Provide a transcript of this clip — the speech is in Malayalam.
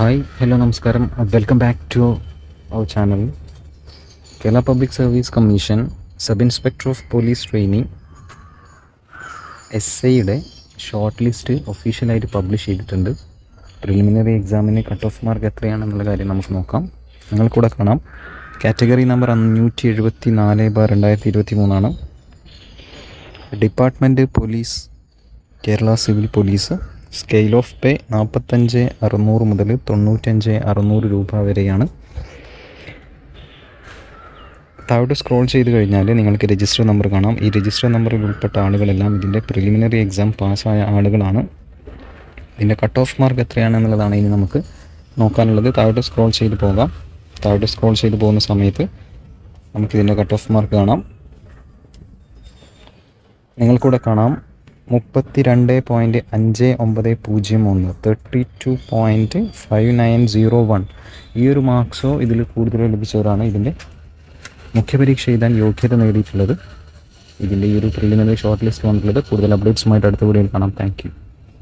ഹായ് ഹലോ നമസ്കാരം. Welcome back to our channel Kerala public service commission sub inspector of police training S ഐയുടെ ഷോർട്ട് ലിസ്റ്റ് ഒഫീഷ്യലായിട്ട് പബ്ലിഷ് ചെയ്തിട്ടുണ്ട്. പ്രിലിമിനറി എക്സാമിന് കട്ട് ഓഫ് മാർക്ക് എത്രയാണെന്നുള്ള കാര്യം നമുക്ക് നോക്കാം. നിങ്ങൾക്കൂടെ കാണാം. കാറ്റഗറി നമ്പർ അഞ്ഞൂറ്റി എഴുപത്തി നാല് ബാർ രണ്ടായിരത്തി ഇരുപത്തി മൂന്നാണ് department police Kerala civil police scale of pay നാൽപ്പത്തഞ്ച് അറുന്നൂറ് മുതൽ തൊണ്ണൂറ്റഞ്ച് അറുന്നൂറ് രൂപ വരെയാണ്. താഴോട്ട് സ്ക്രോൾ ചെയ്ത് കഴിഞ്ഞാൽ നിങ്ങൾക്ക് രജിസ്റ്റർ നമ്പർ കാണാം. ഈ രജിസ്റ്റർ നമ്പറിൽ ഉൾപ്പെട്ട ആളുകളെല്ലാം ഇതിന്റെ പ്രിലിമിനറി എക്സാം പാസ്സായ ആളുകളാണ്. ഇതിന്റെ കട്ട് ഓഫ് മാർക്ക് എത്രയാണെന്നുള്ളതാണ് ഇനി നമുക്ക് നോക്കാനുള്ളത്. താഴോട്ട് സ്ക്രോൾ ചെയ്ത് പോകാം. താഴോട്ട് സ്ക്രോൾ ചെയ്ത് പോകുന്ന സമയത്ത് നമുക്കിതിന്റെ കട്ട് ഓഫ് മാർക്ക് കാണാം. നിങ്ങൾക്കൂടെ കാണാം. മുപ്പത്തി രണ്ട് പോയിന്റ് അഞ്ച് ഒമ്പത് പൂജ്യം ഒന്ന് thirty two point five nine zero one ഈ ഒരു മാർക്സോ ഇതിൽ കൂടുതൽ ലഭിച്ചവരാണ് ഇതിന്റെ മുഖ്യപരീക്ഷ എഴുതാൻ യോഗ്യത നേടിയിട്ടുള്ളത്. ഇതിന്റെ ഈ ഒരു പ്രിലിമിനറി ഷോർട്ട് ലിസ്റ്റ് വന്നിട്ടുള്ളത്. കൂടുതൽ അപ്ഡേറ്റ്സുമായിട്ട് അടുത്ത വീഡിയോയിൽ കാണാം. താങ്ക്